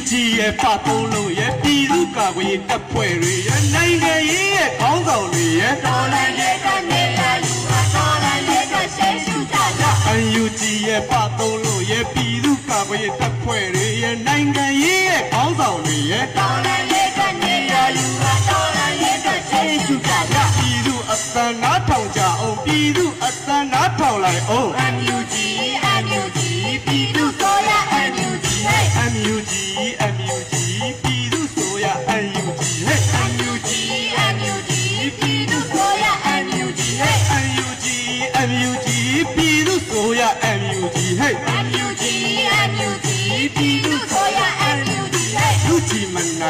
NUG ရဲ့ဖတ်သုံးလို့ရဲ့ပြည်သူ့ကာကွယ်ရေးတပ်ဖွဲ့တွေရဲ့နိုင်ငံရေးရဲ့ခေါင်းဆောင်တွေရဲ့တော်လန်ရဲ့ကနေရာယူဟာတော်လန်ရဲ့ရှေ့ရှုကြကြ NUG ရဲ့ဖတ်သုံးလို့ရဲ့ပြည်သူ့ကာကွယ်ရေးတပ်ဖွဲ့တွေရဲ့နိုင်ငံရေးရဲ့ခေါင်းဆောင်တွေရဲ့တော်လန်ရဲ့ကနေရာယူဟာတော်လန်ရဲ့ရှေ့ရှုကြကြပြည်သူအသံနားထောင်ကြအောင်ပြည်သူအသံနားထောင်လိုက်အောင် NUG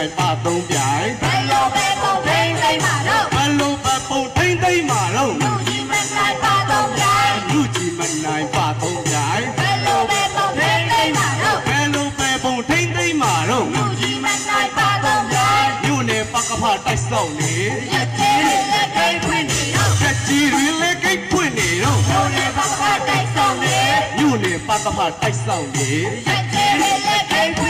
င်ပါသုံးပြိုင်ဘယ်လိုပဲပုံဖိမ့်ဖိမ့်မှာတော့ဘလုံးပပုံထိမ့်သိမ့်မာတော့လူကြီးမနိုင်ပါတော့ကြိုင်လူကြီးမနိုင်ပါသုံးပြိုင်ဘယ်လိုပဲပုံဖိမ့်ဖိမ့်မှာတော့ဘလုံးပပုံထိမ့်သိမ့်မာတော့လူကြီးမနိုင်ပါတော့ကြိုင်မြို့နယ်ပကဖတိုက်ဆောင်နေရတဲ့လက်ကိတ်ဖွင့်နေတော့ချက်ကြီးတွေလည်းကိတ်ဖွင့်နေတော့ဘုံနဲ့ဘာသာတိုက်ဆောင်နေမြို့နယ်ပကဖတိုက်ဆောင်နေရတဲ့လက်ကိတ်ဖွင့်နေတော့ချက်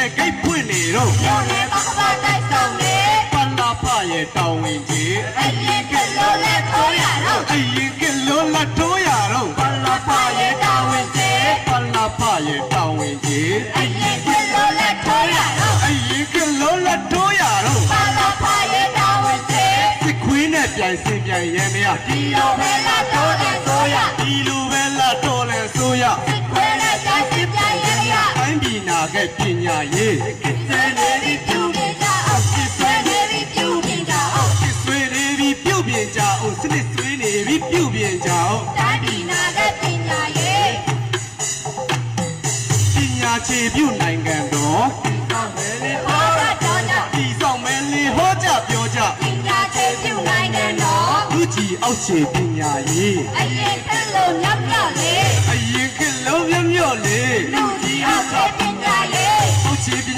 ကြီးတွေလည်းကိတ်ဖွင့်နေတော့ဘုံနဲ့ဘာသာတိုက်ဆောင်နေပလာဖရဲ့တောင်းဝင်ကြီးအရင်ကလောလက်ထိုးရတော့အရင်ကလုံးလက်ထိုးရတော့ဘလာဖရဲ့တာဝန်စေပလာဖရဲ့တောင်းဝင်ကြီးအရင်ကလောလက်ထိုးရတော့အရင်ကလုံးလက်ထိုးရတော့ဘလာဖရဲ့တာဝန်စေစစ်ခွေးနဲ့ပြန်စင်ပြန်ရဲမရဒီလိုပဲလာတော့တဲ့ဆိုရဒီလိုပဲ ခဲ့ပညာရေးစဲနေပြီပြူနေကြအောင်စဲနေပြီပြူနေကြအောင်စစ်ဆွေးနေပြီးပြုတ်ပြင်ကြအောင်စနစ်ဆွေးနေပြီးပြုတ်ပြင်ကြအောင်တိုင်းပြည်နာတဲ့ပညာရေးပညာခြေပြုတ်နိုင်ငံတော်အောင်မယ်လေဟောတာတော့ကြတည်ဆောင်မယ်လေဟောကြပြောကြပညာချေပြုနိုင်ငံတော်လူကြီးအောက်ခြေပညာရေးအရင်ကလို့ညပ်ညပ်လေးအရင်ကလုံးမြမြော့လေလူကြီးအောင်တဲ့ပညာရေးအောက်ခြေပ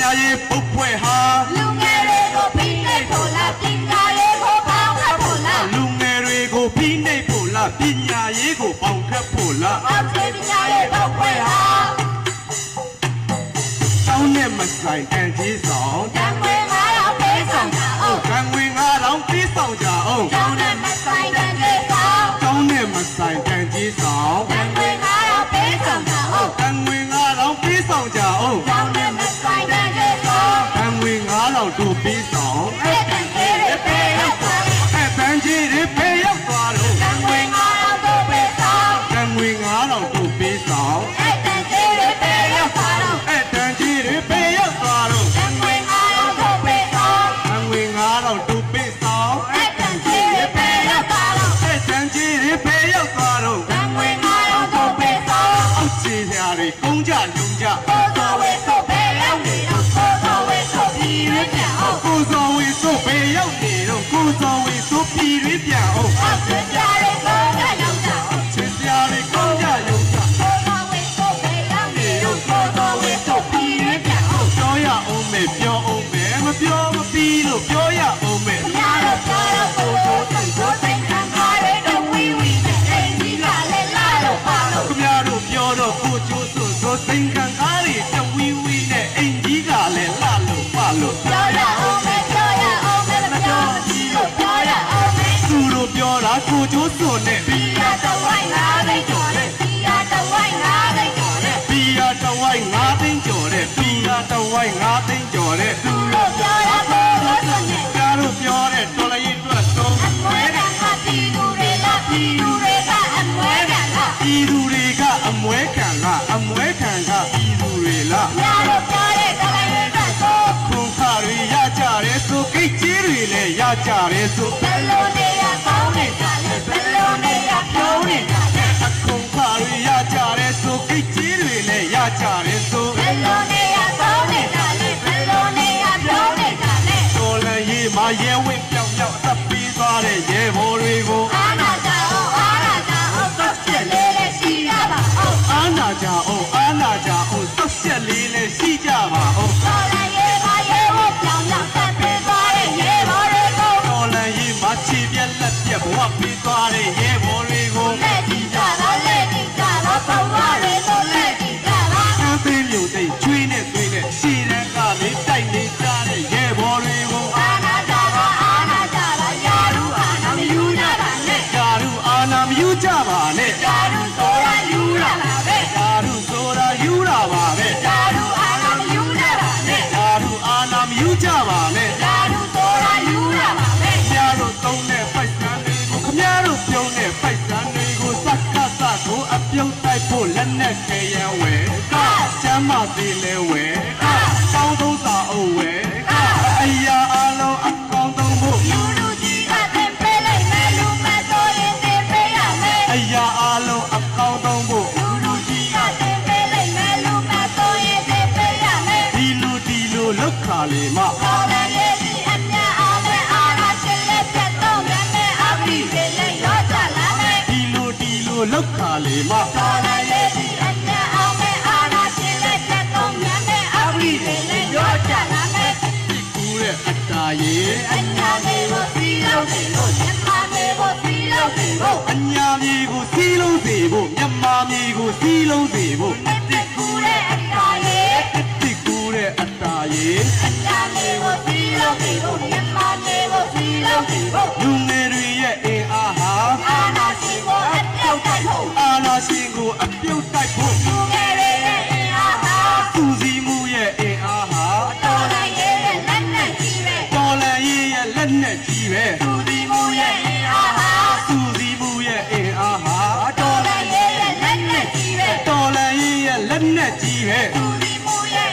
ညာရေးပုတ်ဖွဲ့ဟာလူငယ်တွေကိုပြီးနေဖို့လားပညာရေးကိုပေါင်းဖို့လားလူငယ်တွေကိုဖိနှိပ်ဖို့လားပညာရေးကိုပေါင်ခတ်ဖို့လားအောက်ခြေပညာရေးပေါက်ခွဲဟာတောင်းနဲ့မဆိုင်တန်ကြီးဆောင်တံခွေငါ ဝင်ငါတောင်တို့ပြေးဆောင်အဲ့တန်ကြီးတွေပေးရောက်ပါအဲ့တန်ကြီးတွေဖေးရောက်သွားလို့တံခွေငါတော့ပေးဆောင်ကံဝင်ငါတောင်တို့ပြေးဆောင်အဲ့တန်ကြီးတွေပေးရောက်ပါတော့အဲ့တန်ကြီးတွေဖေးရောက်သွားလို့တံခွေငါတော့ပေးဆောင်ကံဝင်ငါတောင်တို့ပြေးဆောင်အဲ့တန်ကြီးတွေပေးရောက်ပါတော့အဲ့တန်ကြီးတွေဖေးရောက်သွားလို့တံခွေငါတော့ပေးဆောင်အောက်ခြေဓာတ်တွေကုန်းကြလုံကြကိုတော်ဝေဆိုပေးရောက်နေတော့ ကိုတော်ဝေဆိုပြီးရပြန်အောင်ကိုစော်ဝေဆိုဖေးရောက်နေတော့ကိုစော်ဝေဆိုပြည်တွေပြန်အောင်အောက်ပြကြတဲ့ တို့ပြောတာကိုကျိုးစွနဲ့ဒီရတော့ဝိုင်းလာတဲ့ကြော်နဲ့ဒီရတော့ဝိုင်းလာတဲ့ကြော်နဲ့ဘီယာတဝိုင်း၅သိန်းကျော်တဲ့ဘီယာတဝိုင်း၅သိန်းကျော်တဲ့သူတို့ပြောရတော့လို့ဆိုနေခင်ဗျားတို့ပြောတဲ့တော်လိုင်းအတွက်သုံးအမွဲကငါပြည်သူတွေကပြည်သူတွေကအမွဲကငါပြည်သူတွေကအမွဲခံကအမွဲခံကပြည်သူတွေလားညာတော့ပြောတဲ့ကလေးတွေကဆိုခွန်ခတွေရကြတယ်ဆိုကိတ်ကြီးတွေလည်းရကြတယ်ဆိုဘယ်လို တဲ့ရဲဘော်တွေကိုအာနာကြအောင်အာနာကြအောင်တော့ချက်လေးလေးရှိရပါအောင်အာနာကြအောင်အာနာကြအောင်စောက်ချက်လေးနဲ့ရှိ ပြုတ်တိုက်ဖို့လက်နဲ့ကဲရဲဝဲကကျမ်းမာစီလဲဝဲက ဒီလိုလောက်ခါလေမပေါ်လာရဲ့ဒီအမြတ်အားနဲ့အားရရှိလက်ချက်တော့မြတ်နဲ့အပိတွေနဲ့ရောကြလာမယ်ကူတဲ့အတာရေအညာလေးကိုစီးလို့စီလို့မြတ်မာလေးကိုစီးလို့စီလို့အညာမြေကိုစီးလုံးစေဖို့မြတ်မာမြေကိုစီးလုံးစေဖို့တစ်ကူတဲ့အတားရဲ့တစ်ကူတဲ့အတာရေအညာလေးကိုစီးလို့စီလို့မြတ်မာလေးကိုစီးလို့စီလို့ ရေးရဲ့လက်နဲ့ကြီးပဲသူဒီမူရဲ့